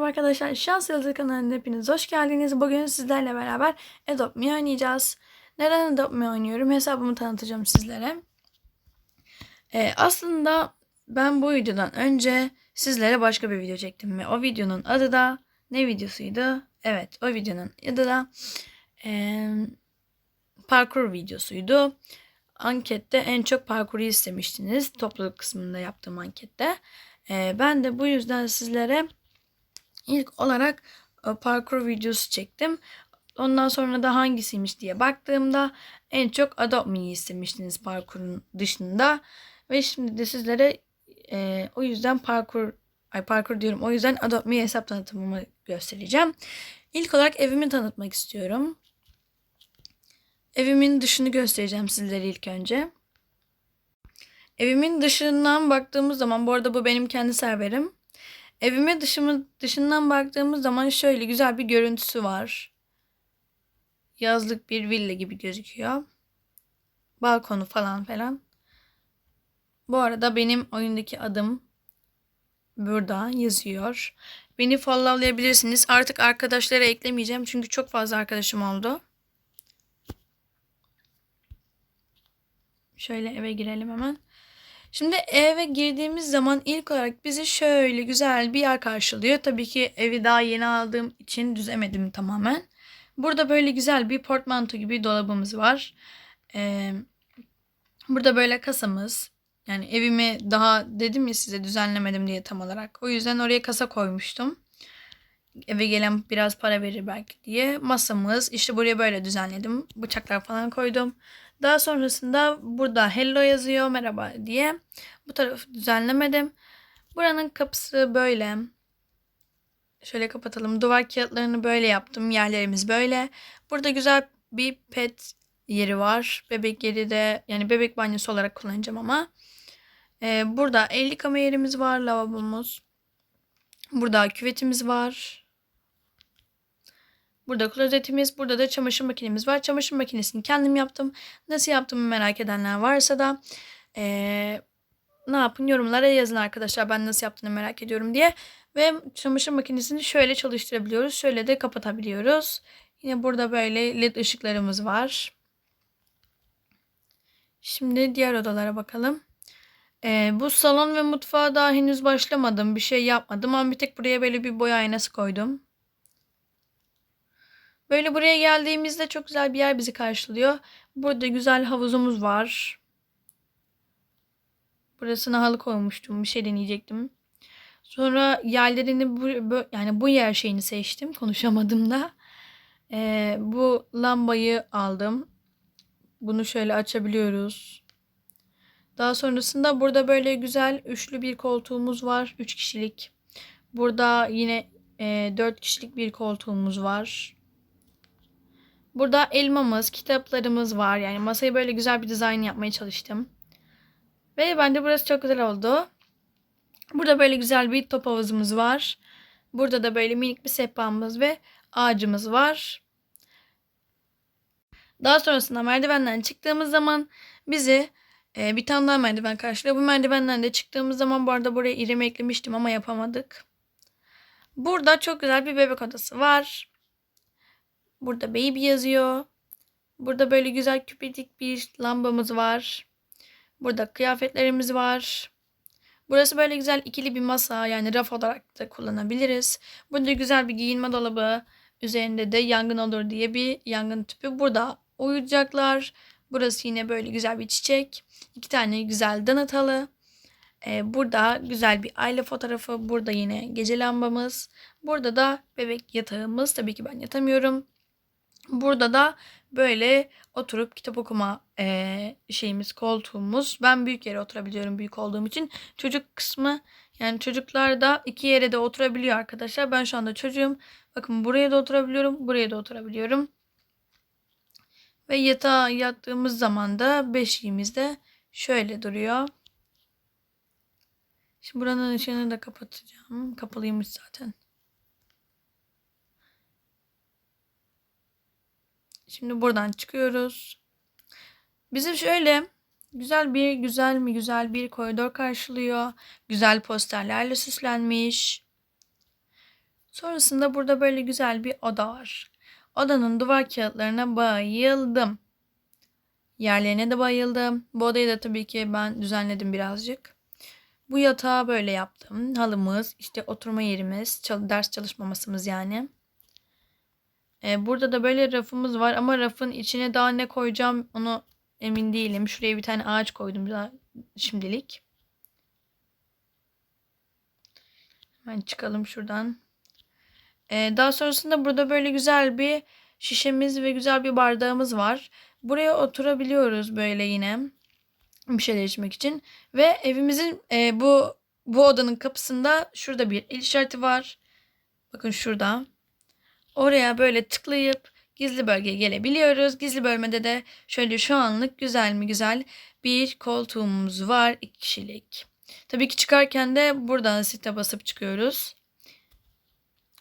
merhaba arkadaşlar. Şans Yazı kanalına hepiniz hoş geldiniz. Bugün sizlerle beraber Adopt Me oynayacağız. Neden Adopt Me oynuyorum? Hesabımı tanıtacağım sizlere. Ee, aslında ben bu videodan önce sizlere başka bir video çektim ve o videonun adı da ne videosuydu? Evet o videonun adı da eee, parkur videosuydu. Ankette en çok parkuru istemiştiniz. Topluluk kısmında yaptığım ankette. Ee, ben de bu yüzden sizlere ilk olarak e, parkur videosu çektim. Ondan sonra da hangisiymiş diye baktığımda en çok Adopt Me'yi istemiştiniz parkurun dışında. Ve şimdi de sizlere e, o yüzden parkur ay parkur diyorum. O yüzden Adopt Me hesap tanıtımımı göstereceğim. İlk olarak evimi tanıtmak istiyorum. Evimin dışını göstereceğim sizlere ilk önce. Evimin dışından baktığımız zaman bu arada bu benim kendi serverim. Evime dışımı, dışından baktığımız zaman şöyle güzel bir görüntüsü var. Yazlık bir villa gibi gözüküyor. Balkonu falan falan. Bu arada benim oyundaki adım burada yazıyor. Beni followlayabilirsiniz. Artık arkadaşlara eklemeyeceğim çünkü çok fazla arkadaşım oldu. Şöyle eve girelim hemen. Şimdi eve girdiğimiz zaman ilk olarak bizi şöyle güzel bir yer karşılıyor. Tabii ki evi daha yeni aldığım için düzemedim tamamen. Burada böyle güzel bir portmanto gibi dolabımız var. Ee, burada böyle kasamız. Yani evimi daha dedim ya size düzenlemedim diye tam olarak. O yüzden oraya kasa koymuştum. Eve gelen biraz para verir belki diye. Masamız işte buraya böyle düzenledim. Bıçaklar falan koydum. Daha sonrasında burada hello yazıyor merhaba diye. Bu tarafı düzenlemedim. Buranın kapısı böyle. Şöyle kapatalım. Duvar kağıtlarını böyle yaptım. Yerlerimiz böyle. Burada güzel bir pet yeri var. Bebek yeri de yani bebek banyosu olarak kullanacağım ama. Ee, burada el yıkama yerimiz var. Lavabomuz. Burada küvetimiz var. Burada klozetimiz, burada da çamaşır makinemiz var. Çamaşır makinesini kendim yaptım. Nasıl yaptığımı merak edenler varsa da ee, ne yapın yorumlara yazın arkadaşlar ben nasıl yaptığını merak ediyorum diye. Ve çamaşır makinesini şöyle çalıştırabiliyoruz. Şöyle de kapatabiliyoruz. Yine burada böyle led ışıklarımız var. Şimdi diğer odalara bakalım. Ee, bu salon ve mutfağa daha henüz başlamadım. Bir şey yapmadım ama bir tek buraya böyle bir boya aynası koydum. Böyle buraya geldiğimizde çok güzel bir yer bizi karşılıyor. Burada güzel havuzumuz var. Burasına halı koymuştum. Bir şey deneyecektim. Sonra yerlerini bu, bu yani bu yer şeyini seçtim. Konuşamadım da. Ee, bu lambayı aldım. Bunu şöyle açabiliyoruz. Daha sonrasında burada böyle güzel üçlü bir koltuğumuz var. Üç kişilik. Burada yine e, 4 kişilik bir koltuğumuz var. Burada elmamız, kitaplarımız var. Yani masayı böyle güzel bir dizayn yapmaya çalıştım. Ve bence burası çok güzel oldu. Burada böyle güzel bir top havuzumuz var. Burada da böyle minik bir sehpamız ve ağacımız var. Daha sonrasında merdivenden çıktığımız zaman bizi e, bir tane daha merdiven karşılıyor. Bu merdivenden de çıktığımız zaman bu arada buraya irem eklemiştim ama yapamadık. Burada çok güzel bir bebek odası var. Burada baby yazıyor. Burada böyle güzel küpedik bir lambamız var. Burada kıyafetlerimiz var. Burası böyle güzel ikili bir masa yani raf olarak da kullanabiliriz. Burada güzel bir giyinme dolabı. Üzerinde de yangın olur diye bir yangın tüpü. Burada oyuncaklar. Burası yine böyle güzel bir çiçek. İki tane güzel donatalı. Ee, burada güzel bir aile fotoğrafı. Burada yine gece lambamız. Burada da bebek yatağımız. Tabii ki ben yatamıyorum. Burada da böyle oturup kitap okuma e, şeyimiz, koltuğumuz. Ben büyük yere oturabiliyorum büyük olduğum için. Çocuk kısmı yani çocuklar da iki yere de oturabiliyor arkadaşlar. Ben şu anda çocuğum. Bakın buraya da oturabiliyorum, buraya da oturabiliyorum. Ve yatağa yattığımız zaman da beşiğimiz de şöyle duruyor. Şimdi buranın ışığını da kapatacağım. Kapalıymış zaten. Şimdi buradan çıkıyoruz. Bizim şöyle güzel bir güzel mi güzel bir koridor karşılıyor. Güzel posterlerle süslenmiş. Sonrasında burada böyle güzel bir oda var. Odanın duvar kağıtlarına bayıldım. Yerlerine de bayıldım. Bu odayı da tabii ki ben düzenledim birazcık. Bu yatağı böyle yaptım. Halımız, işte oturma yerimiz, ders çalışma masamız yani. Ee, burada da böyle rafımız var ama rafın içine daha ne koyacağım onu emin değilim. Şuraya bir tane ağaç koydum daha şimdilik. Hemen çıkalım şuradan. Ee, daha sonrasında burada böyle güzel bir şişemiz ve güzel bir bardağımız var. Buraya oturabiliyoruz böyle yine bir şeyler içmek için. Ve evimizin e, bu bu odanın kapısında şurada bir el işareti var. Bakın şurada. Oraya böyle tıklayıp gizli bölgeye gelebiliyoruz. Gizli bölmede de şöyle şu anlık güzel mi güzel bir koltuğumuz var. iki kişilik. Tabii ki çıkarken de buradan site basıp çıkıyoruz.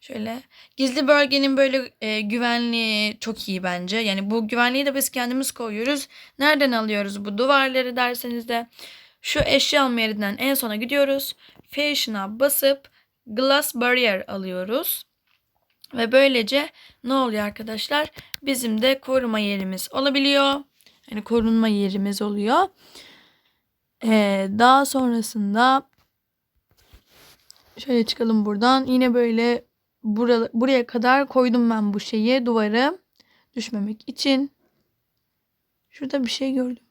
Şöyle gizli bölgenin böyle e, güvenliği çok iyi bence. Yani bu güvenliği de biz kendimiz koyuyoruz. Nereden alıyoruz bu duvarları derseniz de şu eşya alma yerinden en sona gidiyoruz. Fashion'a basıp glass barrier alıyoruz. Ve böylece ne oluyor arkadaşlar? Bizim de koruma yerimiz olabiliyor. Yani korunma yerimiz oluyor. Ee, daha sonrasında şöyle çıkalım buradan. Yine böyle bura, buraya kadar koydum ben bu şeyi duvarı düşmemek için. Şurada bir şey gördüm.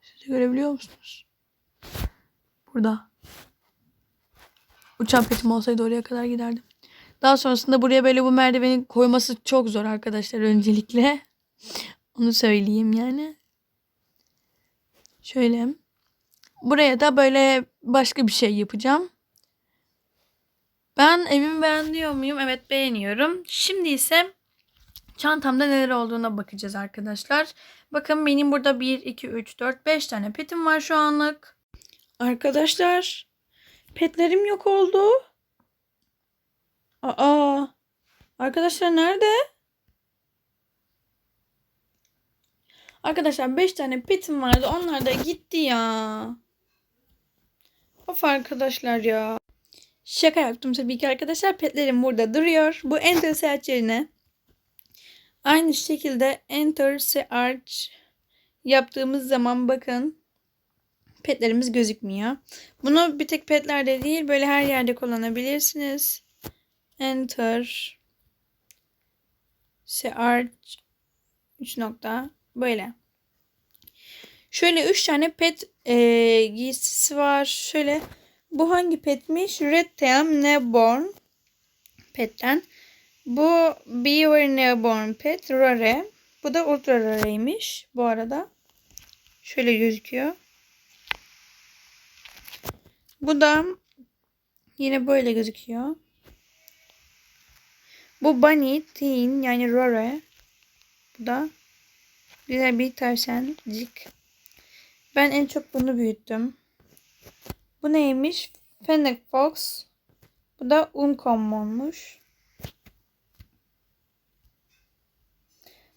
Siz görebiliyor musunuz? Burada. Uçan petim olsaydı oraya kadar giderdim. Daha sonrasında buraya böyle bu merdiveni koyması çok zor arkadaşlar öncelikle. Onu söyleyeyim yani. Şöyle. Buraya da böyle başka bir şey yapacağım. Ben evimi beğeniyor muyum? Evet beğeniyorum. Şimdi ise çantamda neler olduğuna bakacağız arkadaşlar. Bakın benim burada 1, 2, 3, 4, 5 tane petim var şu anlık. Arkadaşlar petlerim yok oldu. Aa, arkadaşlar nerede? Arkadaşlar 5 tane petim vardı. Onlar da gitti ya. Of arkadaşlar ya. Şaka yaptım tabii ki arkadaşlar. Petlerim burada duruyor. Bu enter search yerine aynı şekilde enter search yaptığımız zaman bakın petlerimiz gözükmüyor. Bunu bir tek petlerde değil böyle her yerde kullanabilirsiniz. Enter search 3 nokta böyle. Şöyle 3 tane pet e, giysisi var. Şöyle bu hangi petmiş? Red Tail Newborn petten. Bu Beaver Newborn pet Rare. Bu da ultra rare'ymiş bu arada. Şöyle gözüküyor. Bu da yine böyle gözüküyor. Bu Bunny Teen yani Rare. Bu da güzel bir tavşancık. Ben en çok bunu büyüttüm. Bu neymiş? Fennec Fox. Bu da Uncommon'muş.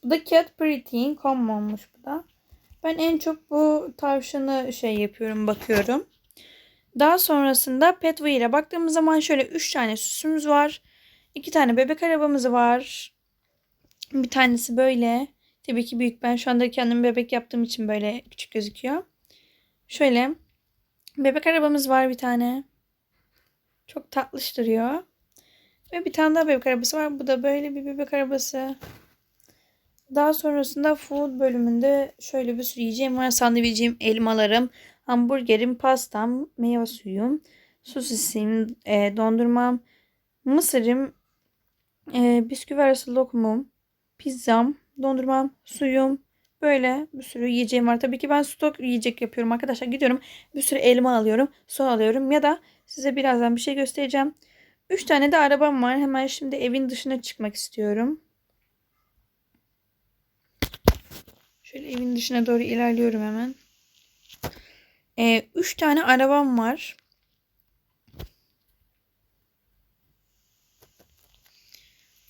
Bu da Cat Pretty Common'muş bu da. Ben en çok bu tavşanı şey yapıyorum, bakıyorum. Daha sonrasında Petway'e baktığımız zaman şöyle 3 tane süsümüz var. 2 tane bebek arabamız var. Bir tanesi böyle. Tabii ki büyük. Ben şu anda kendim bebek yaptığım için böyle küçük gözüküyor. Şöyle bebek arabamız var bir tane. Çok tatlış duruyor. Ve bir tane daha bebek arabası var. Bu da böyle bir bebek arabası. Daha sonrasında food bölümünde şöyle bir sürü yiyeceğim var. Sandviçim, elmalarım, hamburgerim, pastam, meyve suyum, sosisim, e, dondurmam, mısırım, e, bisküvi arası lokumum, pizzam, dondurmam, suyum. Böyle bir sürü yiyeceğim var. Tabii ki ben stok yiyecek yapıyorum arkadaşlar. Gidiyorum bir sürü elma alıyorum, su alıyorum ya da size birazdan bir şey göstereceğim. 3 tane de arabam var. Hemen şimdi evin dışına çıkmak istiyorum. Şöyle evin dışına doğru ilerliyorum hemen. 3 ee, tane arabam var.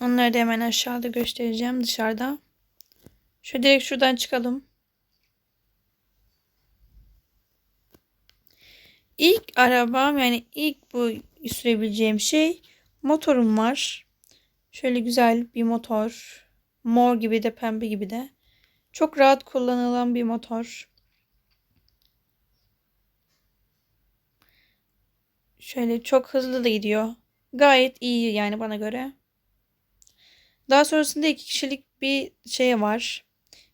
Onları da hemen aşağıda göstereceğim dışarıda. Şöyle direkt şuradan çıkalım. ilk arabam yani ilk bu sürebileceğim şey motorum var. Şöyle güzel bir motor. Mor gibi de pembe gibi de. Çok rahat kullanılan bir motor. Şöyle çok hızlı da gidiyor. Gayet iyi yani bana göre. Daha sonrasında iki kişilik bir şey var.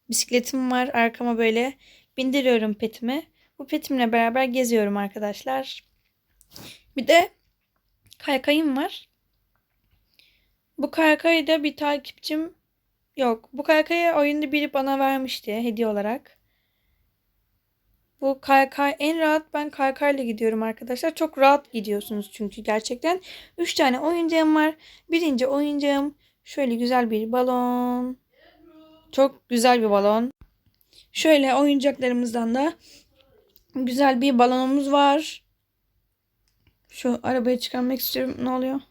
Bisikletim var. Arkama böyle bindiriyorum petimi. Bu petimle beraber geziyorum arkadaşlar. Bir de kaykayım var. Bu kaykayı da bir takipçim yok. Bu kaykayı oyunda biri bana vermişti hediye olarak. Bu kaykay en rahat ben kaykayla gidiyorum arkadaşlar. Çok rahat gidiyorsunuz çünkü gerçekten. 3 tane oyuncağım var. Birinci oyuncağım şöyle güzel bir balon. Çok güzel bir balon. Şöyle oyuncaklarımızdan da güzel bir balonumuz var. Şu arabayı çıkarmak istiyorum. Ne oluyor?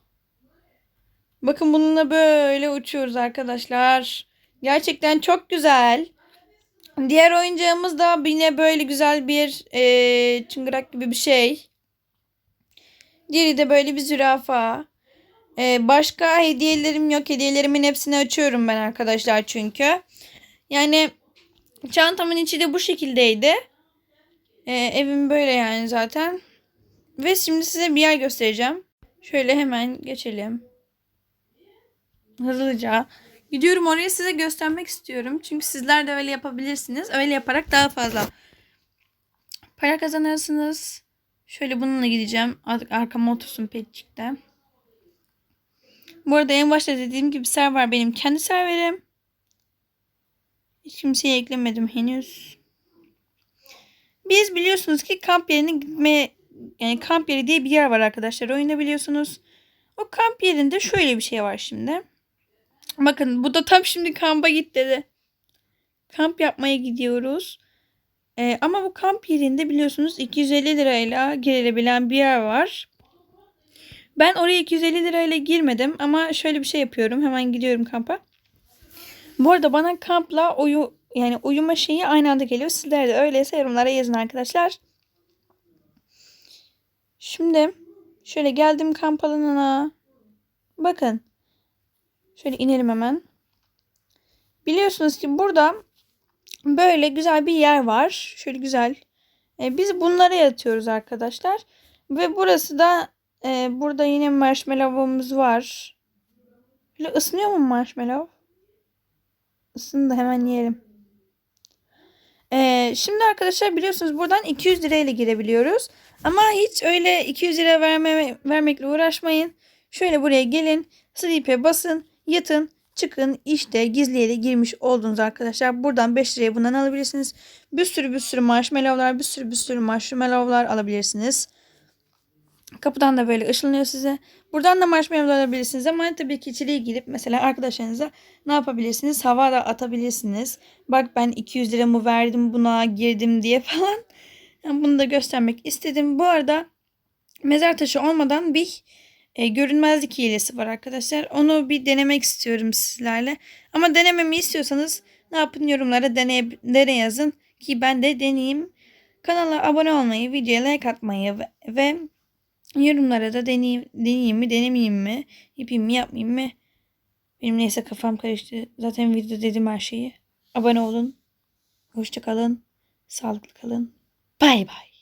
Bakın bununla böyle uçuyoruz arkadaşlar. Gerçekten çok güzel. Diğer oyuncağımız da yine böyle güzel bir e, çıngırak gibi bir şey. Diğeri de böyle bir zürafa. E, başka hediyelerim yok. Hediyelerimin hepsini açıyorum ben arkadaşlar çünkü. Yani çantamın içi de bu şekildeydi. E, evim böyle yani zaten. Ve şimdi size bir yer göstereceğim. Şöyle hemen geçelim. Hızlıca. Gidiyorum oraya size göstermek istiyorum. Çünkü sizler de öyle yapabilirsiniz. Öyle yaparak daha fazla para kazanırsınız. Şöyle bununla gideceğim. Artık arkama otursun petçikte. Bu arada en başta dediğim gibi server benim kendi serverim. Hiç kimseye eklemedim henüz. Biz biliyorsunuz ki kamp yerine gitme yani kamp yeri diye bir yer var arkadaşlar. Oyunda biliyorsunuz. O kamp yerinde şöyle bir şey var şimdi. Bakın bu da tam şimdi kampa git dedi. Kamp yapmaya gidiyoruz. Ee, ama bu kamp yerinde biliyorsunuz 250 lirayla girilebilen bir yer var. Ben oraya 250 lirayla girmedim ama şöyle bir şey yapıyorum. Hemen gidiyorum kampa. Bu arada bana kampla uyu yani uyuma şeyi aynı anda geliyor. Sizler de öyleyse yorumlara yazın arkadaşlar. Şimdi şöyle geldim kamp alanına. Bakın. Şöyle inelim hemen. Biliyorsunuz ki burada böyle güzel bir yer var. Şöyle güzel. E, biz bunlara yatıyoruz arkadaşlar. Ve burası da e, burada yine marshmallow'umuz var. Böyle ısınıyor mu marshmallow? Isındı hemen yiyelim. E, şimdi arkadaşlar biliyorsunuz buradan 200 lirayla girebiliyoruz. Ama hiç öyle 200 lira verme, vermekle uğraşmayın. Şöyle buraya gelin. Sleep'e basın. Yatın. Çıkın. işte gizliye de girmiş oldunuz arkadaşlar. Buradan 5 liraya bundan alabilirsiniz. Bir sürü bir sürü marshmallowlar, bir sürü bir sürü marshmallowlar alabilirsiniz. Kapıdan da böyle ışınlıyor size. Buradan da marshmallow alabilirsiniz ama tabii ki içeriye girip mesela arkadaşlarınıza ne yapabilirsiniz? Hava da atabilirsiniz. Bak ben 200 liramı verdim buna girdim diye falan. Yani bunu da göstermek istedim. Bu arada mezar taşı olmadan bir e, görünmezlik hilesi var arkadaşlar. Onu bir denemek istiyorum sizlerle. Ama denememi istiyorsanız ne yapın yorumlara dene, dene yazın ki ben de deneyeyim. Kanala abone olmayı, videoya like atmayı ve, ve yorumlara da deneyeyim, deneyeyim mi, denemeyeyim mi, yapayım mı, yapmayayım mı? Benim neyse kafam karıştı. Zaten videoda dedim her şeyi. Abone olun. Hoşça kalın. Sağlıklı kalın. Bay bay.